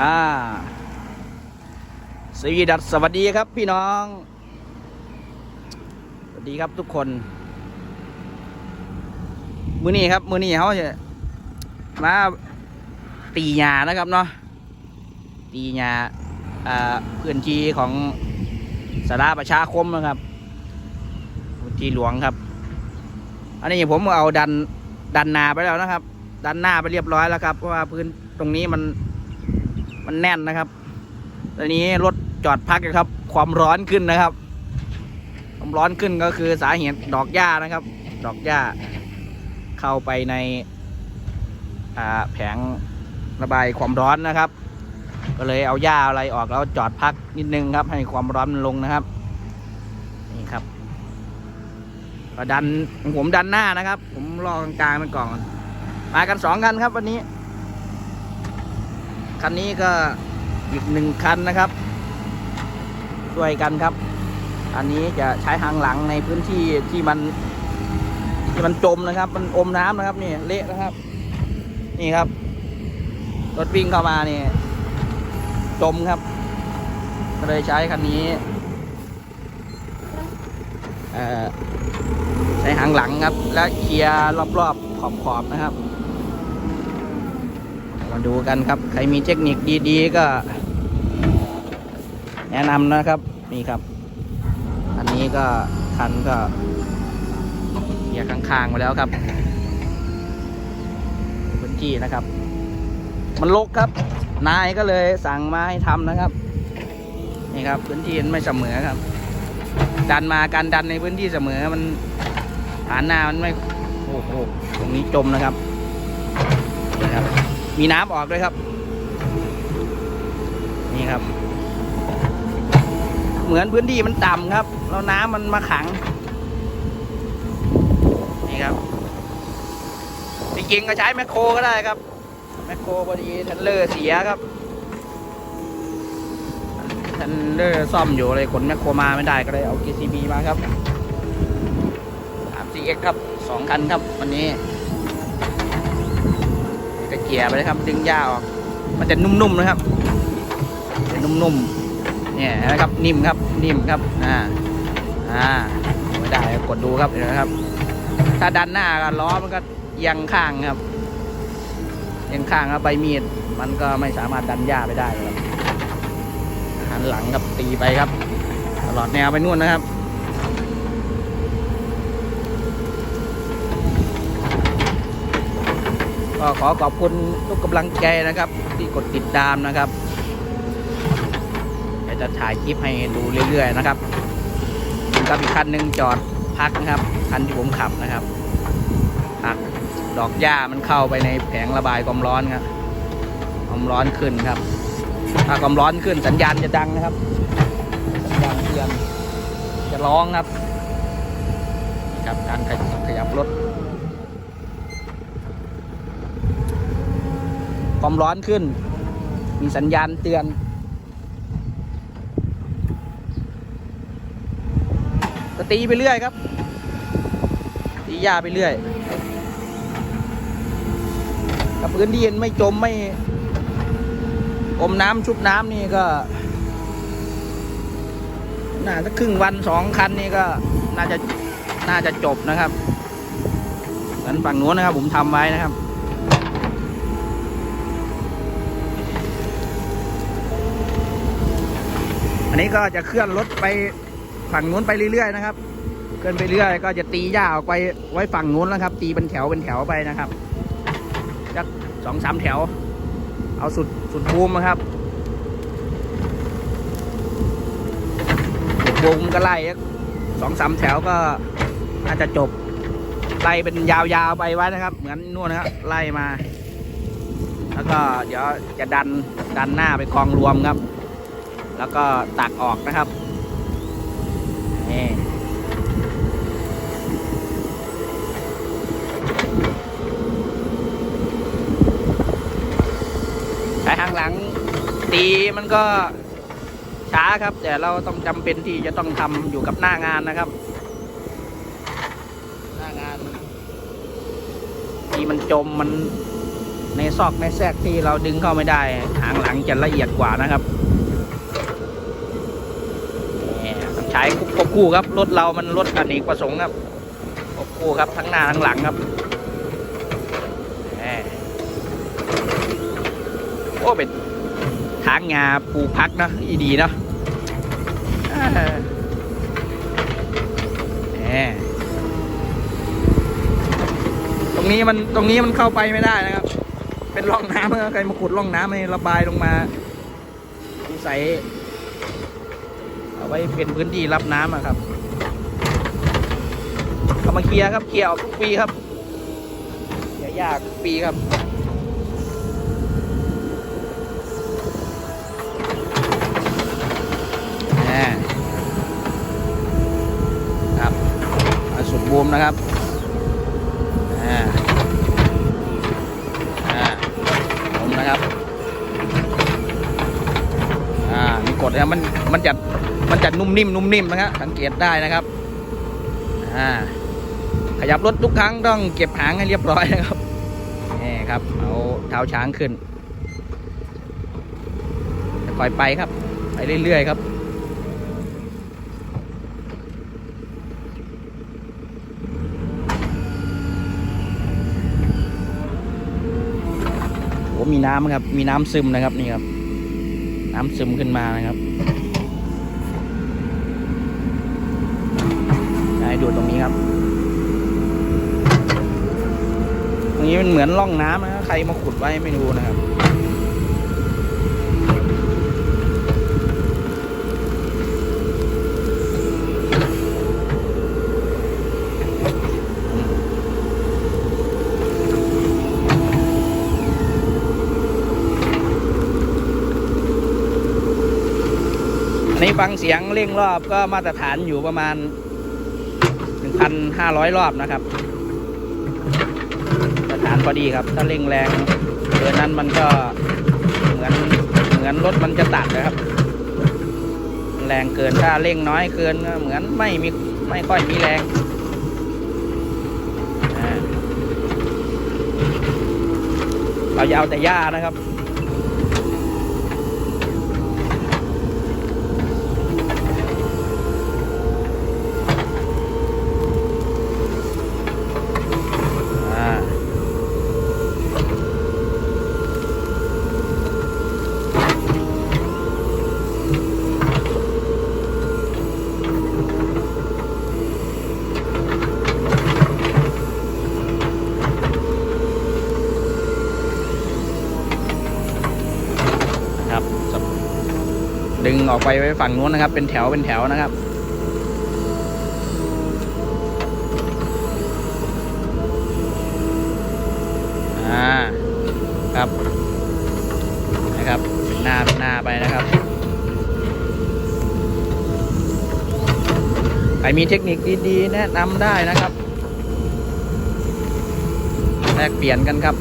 อ่าสวีดัสสวัสดีครับพี่น้อง สวัสดีครับทุกคน มือนี้ครับ มือนี้เขาจะมาตีหญ้านะครับเนาะตีหญ้าอ่าพื้นที่ของสาราประชาคมนะครับพื้นที่หลวงครับ อันนี้ผมเอาดันดันนาไปแล้วนะครับ ดันหน้าไปเรียบร้อยแล้วครับเพราะว่าพื้นตรงนี้มัน มันแน่นนะครับ ตอนนี้รถจอดพักอยู่ครับ ความร้อนขึ้นนะครับ ความร้อนขึ้นก็คือสาเหตุดอกหญ้านะครับ ดอกหญ้า เข้าไปในแผงระบายความร้อนนะครับ ก็เลยเอาหญ้าอะไรออกแล้วจอดพักนิดนึงครับ ให้ความร้อนมันลงนะครับ นี่ครับก็ดันผมดันหน้านะครับ ผมรอกลางๆมันก่อนมากันสองคันครับวันนี้ คันนี้ก็อีกหนึ่งคันนะครับ ช่วยกันครับ อันนี้จะใช้หางหลังในพื้นที่ที่มัน ที่มันจมนะครับ มันอมน้ำนะครับนี่เละนะครับ นี่ครับรถวิ่งเข้ามานี่จมครับก็เลยใช้คันนี้เอ่อใช้หางหลังครับ และเคลียร์รอบๆขอบๆนะครับ มาดูกันครับ ใครมีเทคนิคดีๆ ก็ แนะนำนะครับ นี่ครับ อันนี้ก็คันก็เกียร์ข้างๆมาแล้วครับ พื้นที่นะครับ มันลกครับ นายก็เลยสั่งมาให้ทำนะครับ นี่ครับ พื้นที่มันไม่เสมอครับ ดันมาการดันในพื้นที่เสมอมันฐานหน้ามันไม่โอ้โหตรงนี้จมนะครับนี่ครับ มีน้ำออกด้วยครับ นี่ครับ เหมือนพื้นที่มันต่ำครับ แล้วน้ำมันมาขัง นี่ครับจริงๆก็ใช้แมคโครก็ได้ครับ แมคโครพอดีทันเลอร์เสียครับทันเลอร์ซ่อมอยู่เลยขนแมคโครมาไม่ได้ก็เลยเอา KCB มาครับ 3CX ครับสองคันครับ วันนี้ี่ยไปเลยครับ ดึงหญ้าออก มันจะนุ่มๆนะครับจะนุ่มๆเนี่ยนะครับนิ่มครับนิ่มครับอ่าอ่าไม่ได้กดดูครับเห็นไหมครับ ถ้าดันหน้าก็ล้อมันก็เอียงข้างครับเอียงข้างครับใบมีดมันก็ไม่สามารถดันหญ้าไปได้ครับหันหลังครับตีไปครับ ตลอดแนวไปนู่นนะครับ ก็ขอขอบคุณทุกกำลังใจนะครับ ที่กดติดตามนะครับเดี๋ยวจะถ่ายคลิปให้ดูเรื่อยๆนะครับกับอีกคันหนึ่งจอดพักนะครับคันที่ผมขับนะครับพักดอกหญ้ามันเข้าไปในแผงระบายความร้อนครับความร้อนขึ้นครับ ถ้าความร้อนขึ้นสัญญาณจะดังนะครับสัญญาณเตือนจะร้องครับ ครับการขยับรถ ความร้อนขึ้น มีสัญญาณเตือน ก็ตีไปเรื่อยครับ ตีหญ้าไปเรื่อย กับพื้นที่ไม่จมไม่ อมน้ำชุบน้ำนี่ก็น่าจะครึ่งวันสองคันนี่ก็น่าจะน่าจะจบนะครับเหมือนฝั่งนู้นนะครับ ผมทำไว้นะครับ อันนี้ก็จะเคลื่อนรถไปฝั่งนู้นไปเรื่อยๆนะครับ เคลื่อนไปเรื่อยก็จะตีหญ้าออกไปไว้ฝั่งนู้นนะครับ ตีเป็นแถวเป็นแถวไปนะครับสักสองสามแถว เอาสุดสุดภูมินะครับสุดภูมก็ไล่สองสามแถวก็น่าจะจบไล่เป็นยาวๆไปไว้นะครับ เหมือนนู่นนะครับไล่มา แล้วก็เดี๋ยวจะดันดันหน้าไปกองรวมครับ แล้วก็ตักออกนะครับนี่ใช้ข้างหลังตีมันก็ช้าครับ แต่เราต้องจำเป็นที่จะต้องทำอยู่กับหน้างานนะครับ หน้างานที่มันจมมันในซอกในแทรกที่เราดึงเข้าไม่ได้ หางหลังจะละเอียดกว่านะครับ นี่ต้องใช้ควบคู่ครับ รถเรามันรถอเนกประสงค์ครับควบคู่ครับทั้งหน้าทั้งหลังครับโอ้เป็นทางงาปูพักเนะอีดีเนาะตรงนี้มันตรงนี้มันเข้าไปไม่ได้นะครับ เป็นร่องน้ำนะใครมาขุดร่องน้ำให้ระบายลงมาใส เอาไว้เป็นพื้นที่รับน้ำอะครับเอามาเคลียร์ครับเคลียร์ออกทุกปีครับอย่ายากทุกปีครับอ่ครับมาสุดบูมนะครับอ่าอ่ผมนะครับ อ่า มีกดนะมัน มันจะ มันจะนุ่มนิ่มนุ่มนิ่มนะครับสังเกตได้นะครับอ่าขยับรถทุกครั้งต้องเก็บหางให้เรียบร้อยนะครับนี่ครับเอาเท้าช้างขึ้นค่อยไปครับ ไปเรื่อยๆครับโอ้มีน้ำครับ มีน้ำซึมนะครับนี่ครับ น้ำซึมขึ้นมานะครับ ให้ดูตรงนี้ครับ ตรงนี้มันเหมือนร่องน้ำนะใครมาขุดไว้ไม่รู้นะครับอันนี้ฟังเสียงเร่งรอบก็มาตรฐานอยู่ประมาณ 1,500 รอบนะครับมาตรฐานพอดีครับ ถ้าเร่งแรงเกินนั้นมันก็เหมือนเหมือนรถมันจะตัดนะครับ แรงเกินถ้าเร่งน้อยเกินก็เหมือนไม่มีไม่ค่อยมีแรงเราจะเอาแต่หญ้านะครับ งออกไปไว้ฝั่งนู้นนะครับ เป็นแถวเป็นแถวนะครับอ่าครับนะครับเป็นหน้าเป็นหน้าไปนะครับใครมีเทคนิคดีๆแนะนำได้นะครับแลกเปลี่ยนกันครับ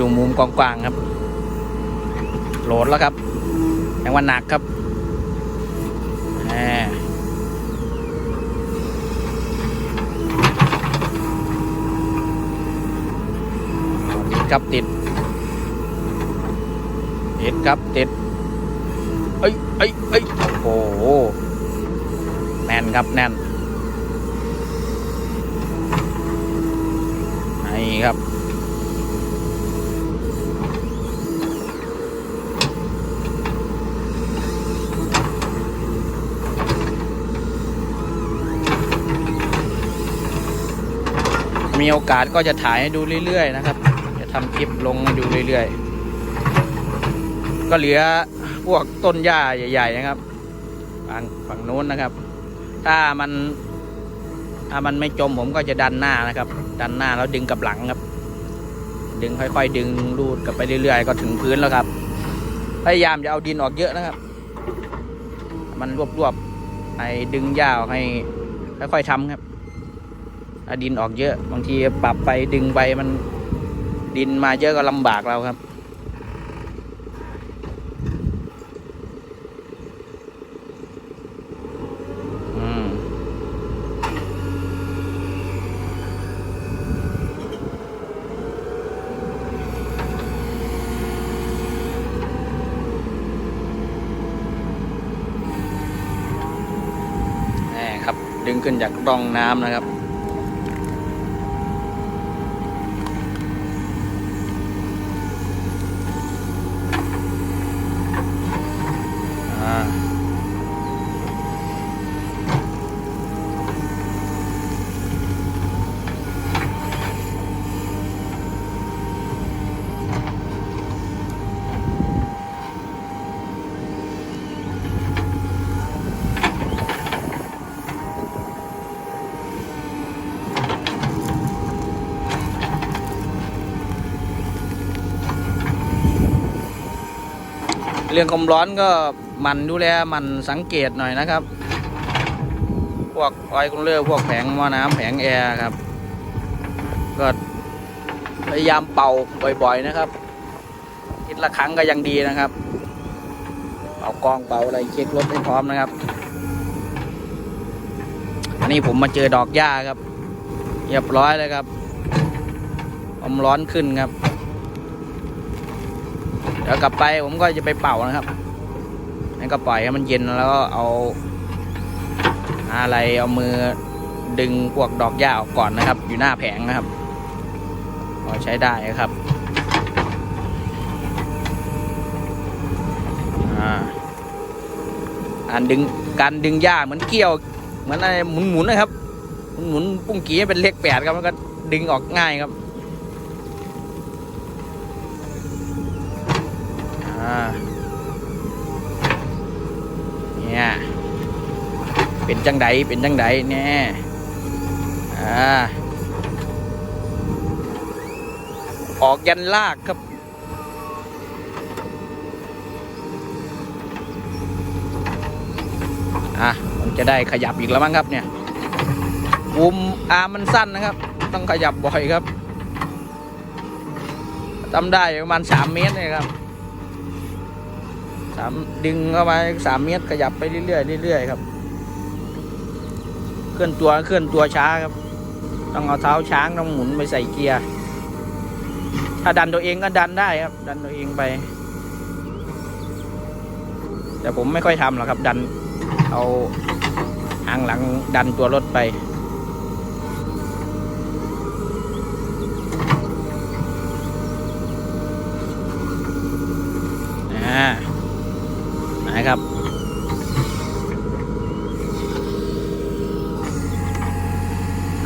ดูมุมกว้างๆครับ โหลดแล้วครับยังวันหนักครับอ่ติดครับติด ติดครับติด เอ้ยเอ้ยเอ้ยโอ้โห แน่นครับแน่นนี่ครับ มีโอกาสก็จะถ่ายให้ดูเรื่อยๆนะครับ จะทำคลิปลงให้ดูเรื่อยๆ ก็เหลือพวกต้นหญ้าใหญ่ ๆ นะครับฝั่งฝั่งนู้นนะครับ ถ้ามัน ถ้ามันไม่จมผมก็จะดันหน้านะครับ ดันหน้าแล้วดึงกับหลังครับ ดึงค่อยๆ ดึงรูดกลับไปเรื่อยๆ ก็ถึงพื้นแล้วครับ พยายามจะเอาดินออกเยอะนะครับ มันรวบๆไอ้ดึงหญ้าออกให้ค่อยๆทำครับ ดินออกเยอะ บางทีปรับไปดึงไปมันดินมาเยอะก็ลำบากเราครับอืมนี่ครับดึงขึ้นจากร่องน้ำนะครับ เรื่องความร้อนก็มันดูแลมันสังเกตหน่อยนะครับ พวกออยล์คอนเลอร์พวกแผงม้อน้ำแผงแอร์ครับ ก็พยายามเป่าบ่อยๆนะครับอาทิตย์ละครั้งก็ยังดีนะครับ เป่ากองเป่าอะไรเช็ครถให้พร้อมนะครับ อันนี้ผมมาเจอดอกหญ้าครับเรียบร้อยเลยครับความร้อนขึ้นครับ เดี๋ยวกลับไปผมก็จะไปเป่านะครับนั่นก็ปล่อยให้มันเย็นแล้วก็เอา อะไรเอามือดึงพวกดอกหญ้าออกก่อนนะครับ อยู่หน้าแผงนะครับพอใช้ได้ครับอ่าการดึงการดึงหญ้าเหมือนเกี่ยว เหมือนอะไรหมุนๆนะครับ หมุนๆปุ้งกี้เป็นเลขแปดครับมันก็ดึงออกง่ายครับ อ่า เนี่ยเป็นจังไดเป็นจังไดเนี่ยอ่าออกยันลากครับอะมันจะได้ขยับอีกแล้วมั้งครับเนี่ยวุมอาร์มันสั้นนะครับ ต้องขยับบ่อยครับทำได้ประมาณสามเมตรเลยครับ สามดึงเข้าไปสามเมตรขยับไปเรื่อยๆเรื่อยๆครับ เคลื่อนตัวเคลื่อนตัวช้าครับ ต้องเอาเท้าช้างต้องหมุนไปใส่เกียร์ ถ้าดันตัวเองก็ดันได้ครับ ดันตัวเองไป แต่ผมไม่ค่อยทำหรอกครับ ดันเอาหางหลังดันตัวรถไป อ่า นะครับ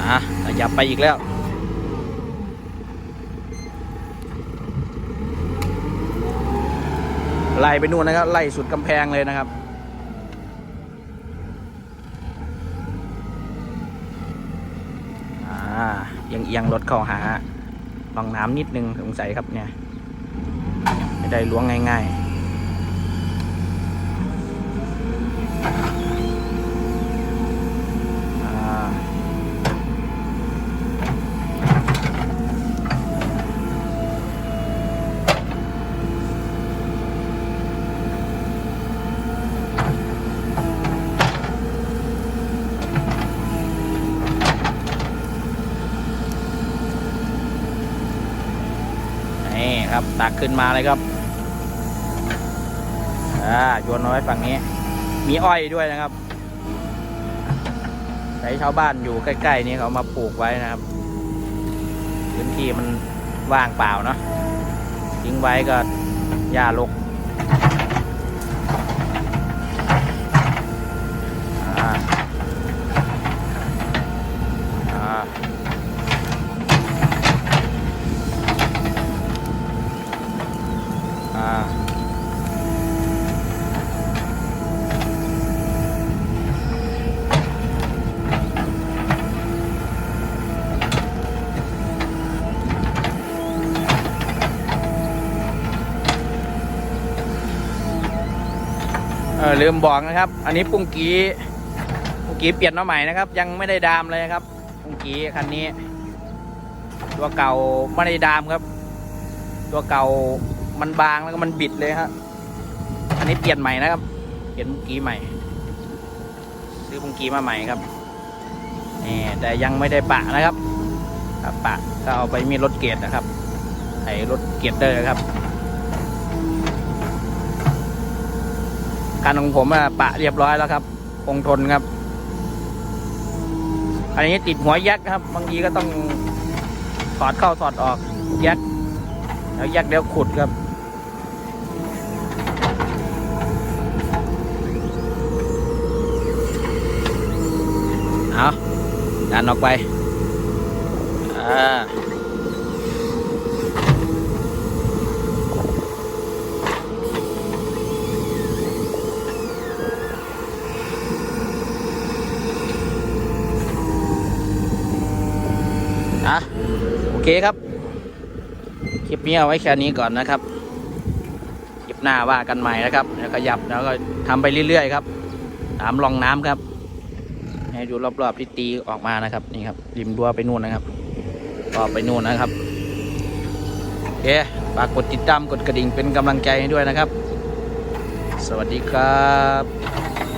อะขยับไปอีกแล้ว ไล่ไปนู่นนะครับ ไล่สุดกำแพงเลยนะครับอ่าเอียงเอียงรถเข้าหาลองน้ำนิดนึงสงสัยครับเนี่ย ไม่ได้ล้วงง่าย ๆ อ่า นี่ครับตักขึ้นมาเลยครับอ่าโยนเอาไว้ฝั่งนี้ มีอ้อยด้วยนะครับใช้ชาวบ้านอยู่ใกล้ ๆ นี้เขามาปลูกไว้นะครับพื้นที่มันว่างเปล่าเนาะทิ้งไว้ก็หญ้ารก อลืมบอกนะครับ อันนี้ปุ้งกี้ปุ้งกี้เปลี่ยนมาใหม่นะครับ ยังไม่ได้ดามเลยครับ ปุ้งกี้คันนี้ ตัวเก่าไม่ได้ดามครับ ตัวเก่ามันบางแล้วก็มันบิดเลยครับอันนี้เปลี่ยนใหม่นะครับ เปลี่ยนปุ้งกี้ใหม่ ซื้อปุ้งกี้มาใหม่ครับนี่แต่ยังไม่ได้ปะนะครับถ้าปะก็เอาไปมีรถเกียร์นะครับไอ้รถเกียร์เตอร์ครับ การของผมอะปะเรียบร้อยแล้วครับ คงทนครับ อันนี้ติดหัวยักษ์ครับ บางทีก็ต้องถอดเข้าถอดออกยักษ์แล้วยักษ์เดี๋ยวขุดครับเอาดันออกไป อ่า เคครับ คลิปนี้เอาไว้แค่นี้ก่อนนะครับคลิปหน้าว่ากันใหม่นะครับ แล้วขยับแล้วก็ทำไปเรื่อยๆครับ ตามลองน้ำครับ ให้ดูรอบๆที่ตีออกมานะครับ นี่ครับริมรั้วไปนู่นนะครับก็ไปนู่นนะครับโอเคฝากกดติดตามกดกระดิ่งเป็นกำลังใจให้ด้วยนะครับ สวัสดีครับ